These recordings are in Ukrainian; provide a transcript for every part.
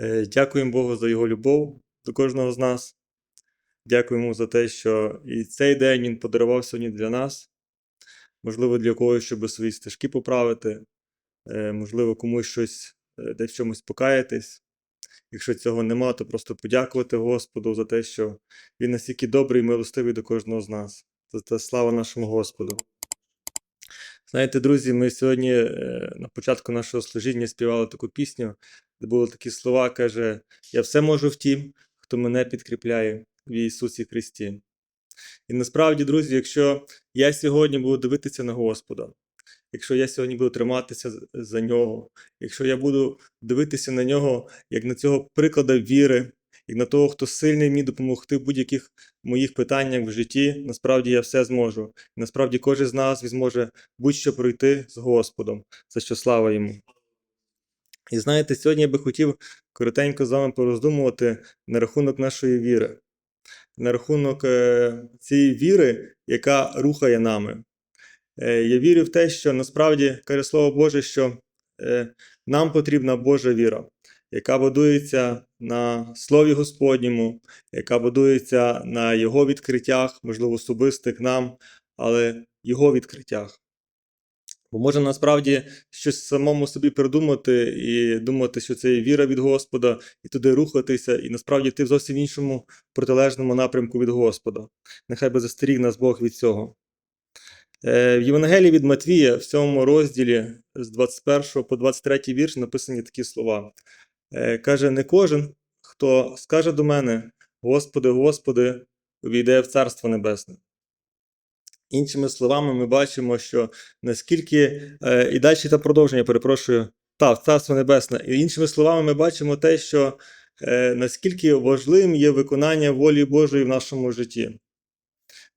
Е, Дякуємо Богу за Його любов до кожного з нас. Дякуємо за те, що і цей день Він подарував сьогодні для нас. Можливо, для когось, щоб свої стежки поправити, е, можливо, комусь щось е, десь в чомусь покаятись. Якщо цього нема, то просто подякувати Господу за те, що Він настільки добрий і милостивий до кожного з нас. За це слава нашому Господу. Знаєте, друзі, ми сьогодні е, на початку нашого служіння співали таку пісню, де були такі слова, каже: Я все можу в тім, хто мене підкріпляє в Ісусі Христі. І насправді, друзі, якщо я сьогодні буду дивитися на Господа, якщо я сьогодні буду триматися за нього, якщо я буду дивитися на нього як на цього приклада віри, як на того, хто сильний мені допомогти в будь-яких моїх питаннях в житті, насправді я все зможу. І насправді кожен з нас зможе будь-що пройти з Господом, за що слава йому. І знаєте, сьогодні я би хотів коротенько з вами пороздумувати на рахунок нашої віри, на рахунок е, цієї віри, яка рухає нами. Е, я вірю в те, що насправді каже Слово Боже, що е, нам потрібна Божа віра, яка будується на Слові Господньому, яка будується на Його відкриттях, можливо, особистих нам, але Його відкриттях. Бо можна насправді щось самому собі придумати і думати, що це є віра від Господа, і туди рухатися, і насправді ти в зовсім іншому протилежному напрямку від Господа. Нехай би застеріг нас Бог від цього. Е, В Євангелії від Матвія, в сьомому розділі з 21 по 23 вірш написані такі слова. Е, Каже: Не кожен, хто скаже до мене, Господи, Господи, увійде в Царство Небесне. Іншими словами, ми бачимо, що наскільки е, і далі та продовження, перепрошую, та, в Царство Небесне. І іншими словами, ми бачимо те, що е, наскільки важливим є виконання волі Божої в нашому житті.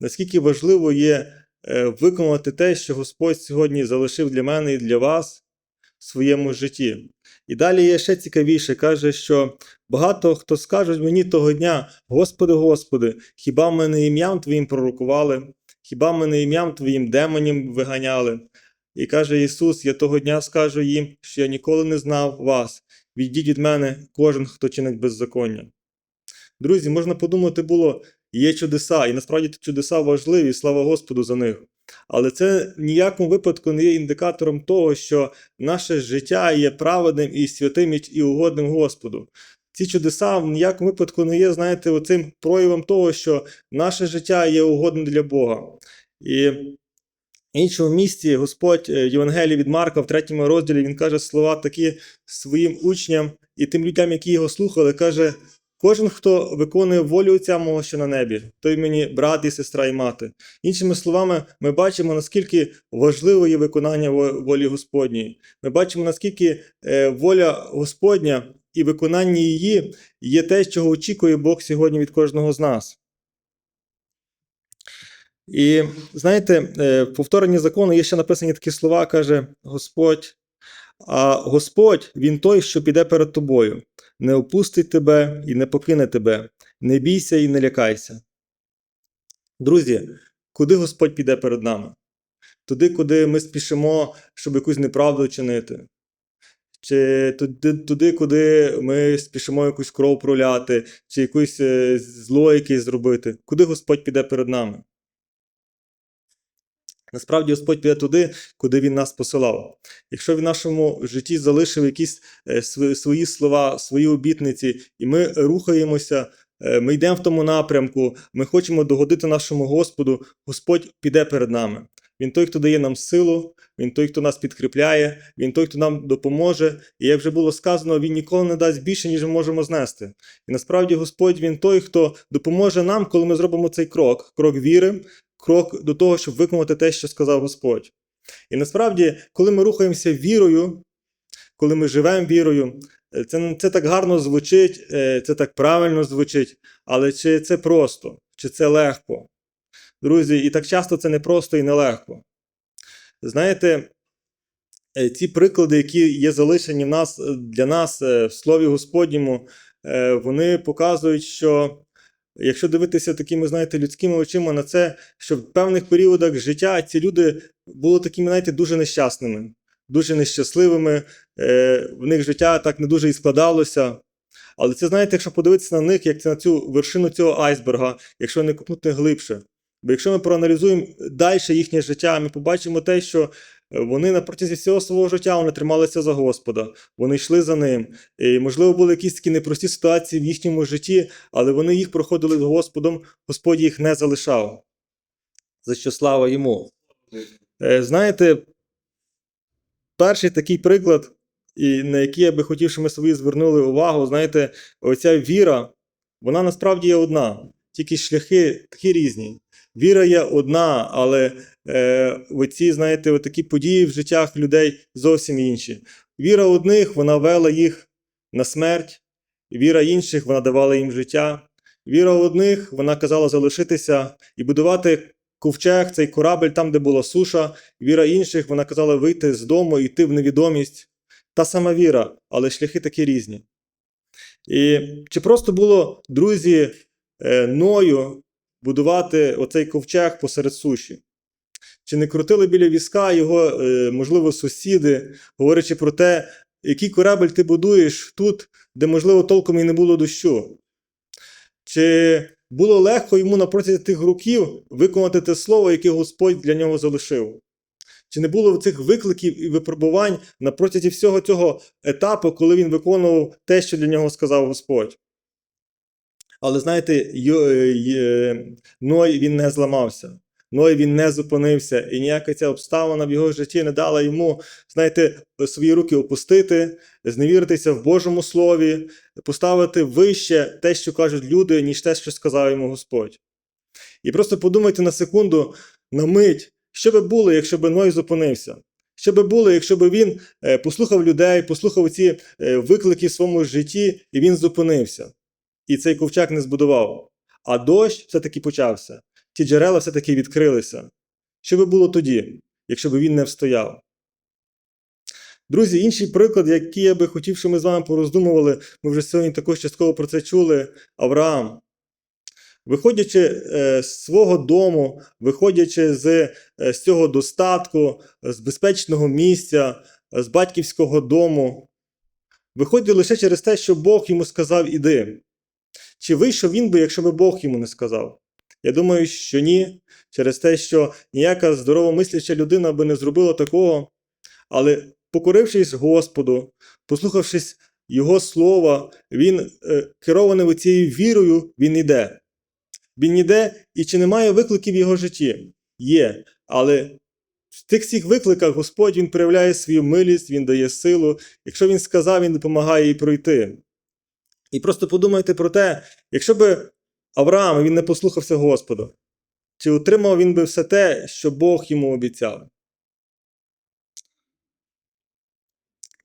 Наскільки важливо є виконувати те, що Господь сьогодні залишив для мене і для вас в своєму житті. І далі є ще цікавіше, каже, що багато хто скажуть мені того дня: Господи, Господи, хіба ми не ім'ям Твоїм пророкували? Хіба ми не ім'ям Твоїм демонів виганяли? І каже Ісус: Я того дня скажу їм, що я ніколи не знав вас. Відійдіть від мене кожен, хто чинить беззаконня. Друзі, можна подумати було, є чудеса, і насправді чудеса важливі, слава Господу за них. Але це в ніякому випадку не є індикатором того, що наше життя є праведним і святим і- угодним Господу. Ці чудеса в ніякому випадку не є, знаєте, оцим проявом того, що наше життя є угодним для Бога. І в іншому місці Господь е, в Євангелії від Марка в третьому розділі він каже слова такі своїм учням і тим людям, які його слухали, каже: Кожен, хто виконує волю Отця мого, що на небі, той мені брат і сестра і мати. Іншими словами, ми бачимо, наскільки важливо є виконання волі Господньої. Ми бачимо, наскільки е, воля Господня і виконання її є те, чого очікує Бог сьогодні від кожного з нас. І знаєте, е, в повторенні закону є ще написані такі слова, каже Господь. А Господь він той, що піде перед тобою, не опустить тебе і не покине тебе, не бійся і не лякайся. Друзі, куди Господь піде перед нами? Туди, куди ми спішимо, щоб якусь неправду чинити. Чи туди, туди, куди ми спішимо якусь кров проляти, чи якусь е, зло якесь зробити. Куди Господь піде перед нами? Насправді Господь піде туди, куди Він нас посилав. Якщо в нашому житті залишив якісь е, свої слова, свої обітниці, і ми рухаємося, е, ми йдемо в тому напрямку, ми хочемо догодити нашому Господу, Господь піде перед нами. Він той, хто дає нам силу, він той, хто нас підкріпляє, він той, хто нам допоможе. І як вже було сказано, він ніколи не дасть більше, ніж ми можемо знести. І насправді Господь він той, хто допоможе нам, коли ми зробимо цей крок, крок віри, крок до того, щоб виконати те, що сказав Господь. І насправді, коли ми рухаємося вірою, коли ми живемо вірою, е, це, це так гарно звучить, е, це так правильно звучить, але чи це просто, чи це легко? Друзі, і так часто це не просто і нелегко. Знаєте, е, ці приклади, які є залишені в нас, для нас в Слові Господньому, вони показують, що якщо дивитися такими, знаєте, людськими очима на це, що в певних періодах життя ці люди були такими, знаєте, дуже нещасними, дуже нещасливими, е, в них життя так не дуже і складалося. Але це, знаєте, якщо подивитися на них, як це на цю вершину цього айсберга, якщо не копнути глибше. Бо якщо ми проаналізуємо далі їхнє життя, ми побачимо те, що вони на протязі всього свого життя вони трималися за Господа, вони йшли за ним. І, можливо, були якісь такі непрості ситуації в їхньому житті, але вони їх проходили з Господом, Господь їх не залишав. За що слава йому. Е, Знаєте, перший такий приклад, і на який я би хотів, щоб ми собі звернули увагу, знаєте, оця віра, вона насправді є одна, тільки шляхи такі різні. Віра є одна, але е, оці, знаєте, такі події в життях людей зовсім інші. Віра одних, вона вела їх на смерть, віра інших, вона давала їм життя. Віра одних, вона казала залишитися і будувати ковчег, цей корабль там, де була суша. Віра інших, вона казала вийти з дому і йти в невідомість. Та сама віра, але шляхи такі різні. І чи просто було друзі е, Ною будувати оцей ковчег посеред суші? Чи не крутили біля візка його, е, можливо, сусіди, говорячи про те, який корабль ти будуєш тут, де, можливо, толком і не було дощу? Чи було легко йому на протязі тих років виконати те слово, яке Господь для нього залишив? Чи не було цих викликів і випробувань на протязі всього цього етапу, коли він виконував те, що для нього сказав Господь? Але знаєте, е, е, Ной він не зламався. Ной він не зупинився, і ніяка ця обставина в його житті не дала йому, знаєте, свої руки опустити, зневіритися в Божому слові, поставити вище те, що кажуть люди, ніж те, що сказав йому Господь. І просто подумайте на секунду, на мить, що би було, якщо б Ной зупинився? Що би було, якщо б він е, послухав людей, послухав ці е, виклики в своєму житті, і він зупинився. І цей ковчег не збудував. А дощ все-таки почався. Ті джерела все-таки відкрилися. Що би було тоді, якщо б він не встояв? Друзі, інший приклад, який я би хотів, щоб ми з вами пороздумували, ми вже сьогодні також частково про це чули. Авраам. Виходячи е, з свого дому, виходячи з, е, з цього достатку, з безпечного місця, з батьківського дому, виходить лише через те, що Бог йому сказав іди. Чи вийшов він би, якщо би Бог йому не сказав? Я думаю, що ні, через те, що ніяка здоровомисляча людина би не зробила такого, але покорившись Господу, послухавшись Його слова, він е, керований цією вірою, він іде. Він іде, і чи немає викликів в його житті? Є. Але в тих всіх викликах Господь він проявляє свою милість, він дає силу. Якщо він сказав, він допомагає їй пройти. І просто подумайте про те, якщо би Авраам він не послухався Господа, чи отримав він би все те, що Бог йому обіцяв?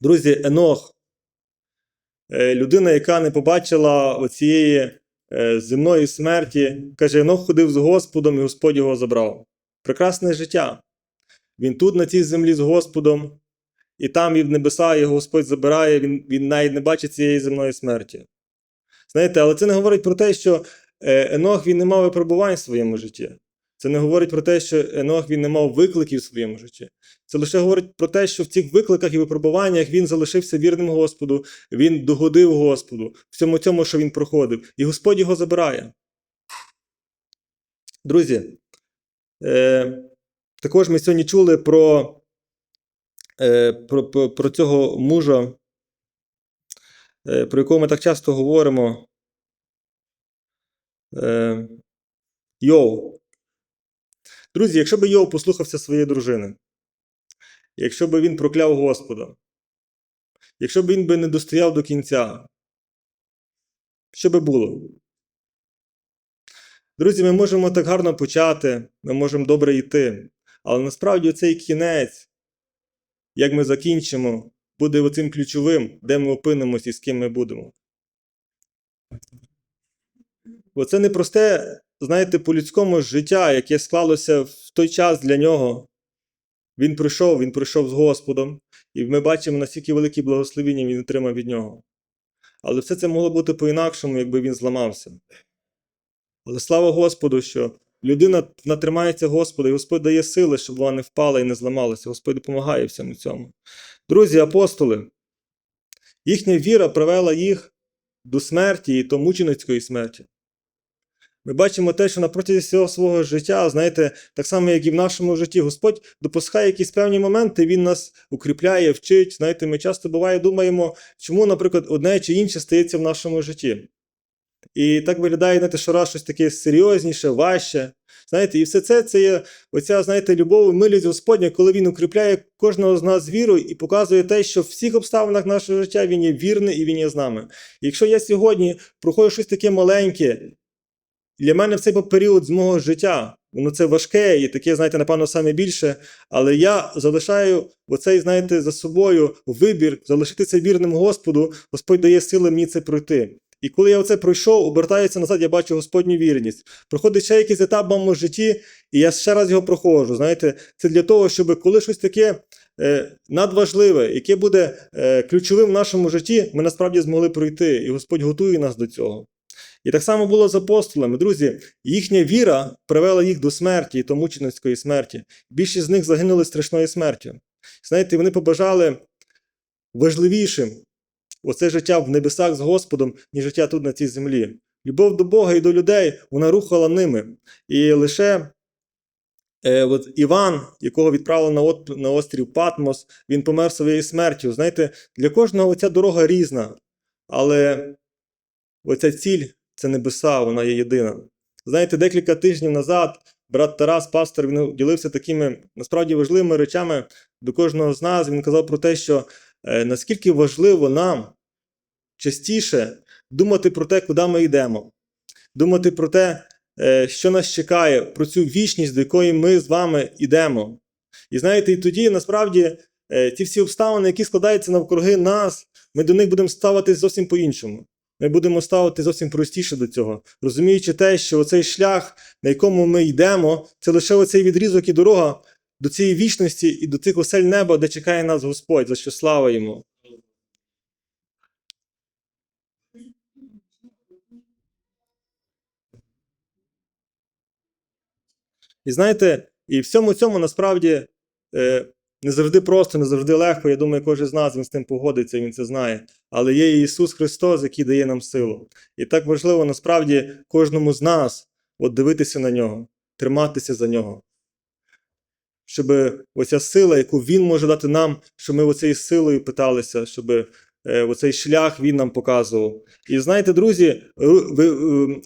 Друзі, Енох, е, людина, яка не побачила оцієї е, земної смерті, каже, Енох ходив з Господом, і Господь його забрав. Прекрасне життя. Він тут, на цій землі з Господом, і там, і в небеса його Господь забирає, він, він навіть не бачить цієї земної смерті. Знаєте, але це не говорить про те, що Енох він не мав випробувань в своєму житті. Це не говорить про те, що Енох він не мав викликів в своєму житті. Це лише говорить про те, що в цих викликах і випробуваннях він залишився вірним Господу, він догодив Господу в цьому цьому, що він проходив, і Господь його забирає. Друзі, е, також ми сьогодні чули про, е, про, про, про цього мужа, е, про якого ми так часто говоримо. Е, Йов. Друзі, якщо б Йов послухався своєї дружини, якщо б він прокляв Господа, якщо б він би не достояв до кінця, що би було? Друзі, ми можемо так гарно почати, ми можемо добре йти, але насправді цей кінець, як ми закінчимо, буде оцим ключовим, де ми опинимося і з ким ми будемо. Бо це не просте, знаєте, по-людському життя, яке склалося в той час для нього. Він прийшов, він прийшов з Господом, і ми бачимо, наскільки великі благословіння він отримав від нього. Але все це могло бути по-інакшому, якби він зламався. Але слава Господу, що людина натримається Господа, і Господь дає сили, щоб вона не впала і не зламалася. Господь допомагає всьому цьому. Друзі, апостоли, їхня віра привела їх до смерті і то мученицької смерті. Ми бачимо те, що на протязі всього свого життя, знаєте, так само, як і в нашому житті, Господь допускає якісь певні моменти, Він нас укріпляє, вчить. Знаєте, ми часто буває думаємо, чому, наприклад, одне чи інше стається в нашому житті. І так виглядає, знаєте, що раз щось таке серйозніше, важче. Знаєте, і все це це є оця, знаєте, любов і милість Господня, коли Він укріпляє кожного з нас вірою і показує те, що в всіх обставинах нашого життя Він є вірний і Він є з нами. І якщо я сьогодні проходжу щось таке маленьке, для мене в цей період з мого життя, воно це важке і таке, знаєте, напевно, саме більше, але я залишаю оцей, знаєте, за собою вибір залишитися вірним Господу, Господь дає сили мені це пройти. І коли я оце пройшов, обертаюся назад, я бачу Господню вірність. Проходить ще якийсь етап в моєму житті, і я ще раз його проходжу. Знаєте, це для того, щоб коли щось таке е, надважливе, яке буде е, ключовим в нашому житті, ми насправді змогли пройти, і Господь готує нас до цього. І так само було з апостолами. Друзі, їхня віра привела їх до смерті, і то мученицької смерті. Більшість з них загинули страшною смертю. Знаєте, вони побажали важливішим оце життя в небесах з Господом, ніж життя тут на цій землі. Любов до Бога і до людей вона рухала ними. І лише е, от Іван, якого відправили на, от, на острів Патмос, він помер своєю смертю. Знаєте, для кожного ця дорога різна, але оця ціль це небеса, вона є єдина. Знаєте, декілька тижнів назад брат Тарас, пастор, він ділився такими насправді важливими речами до кожного з нас. Він казав про те, що е, наскільки важливо нам частіше думати про те, куди ми йдемо, думати про те, е, що нас чекає, про цю вічність, до якої ми з вами йдемо. І знаєте, і тоді насправді е, ті всі обставини, які складаються навкруги нас, ми до них будемо ставитись зовсім по-іншому. Ми будемо ставити зовсім простіше до цього, розуміючи те, що оцей шлях, на якому ми йдемо, це лише оцей відрізок і дорога до цієї вічності і до тих осель неба, де чекає нас Господь, за що слава йому. І знаєте, і всьому цьому насправді е, не завжди просто, не завжди легко. Я думаю, кожен з нас він з тим погодиться, він це знає. Але є Ісус Христос, який дає нам силу. І так важливо насправді кожному з нас от дивитися на нього, триматися за нього. Щоб оця сила, яку Він може дати нам, щоб ми оцією силою питалися, щоб е, оцей шлях він нам показував. І знаєте, друзі, е,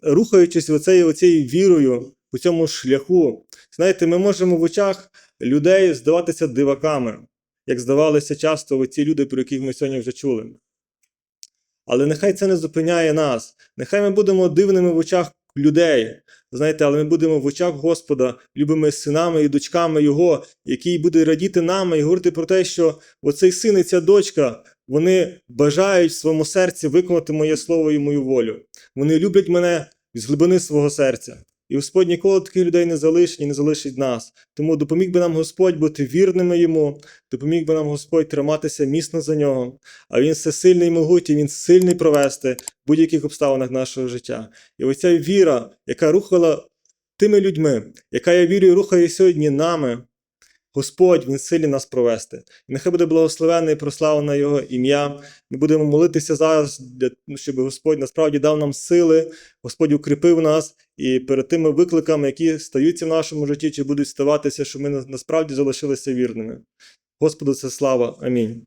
рухаючись оцею, оцією вірою у цьому шляху, знаєте, ми можемо в очах людей здаватися диваками, як здавалися часто ці люди, про яких ми сьогодні вже чули. Але нехай це не зупиняє нас. Нехай ми будемо дивними в очах людей. Знаєте, але ми будемо в очах Господа, любими синами і дочками Його, який буде радіти нами і говорити про те, що оцей син і ця дочка, вони бажають в своєму серці виконати моє слово і мою волю. Вони люблять мене з глибини свого серця. І Господь ніколи таких людей не залишить і не залишить нас. Тому допоміг би нам Господь бути вірними йому, допоміг би нам Господь триматися міцно за нього. А Він всесильний і могутній, Він сильний провести в будь-яких обставинах нашого життя. І оця віра, яка рухала тими людьми, яка я вірю, рухає сьогодні нами. Господь, Він силі нас провести. І нехай буде благословенне і прославлене Його ім'я. Ми будемо молитися зараз, для- щоб Господь насправді дав нам сили, Господь укріпив нас і перед тими викликами, які стаються в нашому житті, чи будуть ставатися, щоб ми насправді залишилися вірними. Господу це слава. Амінь.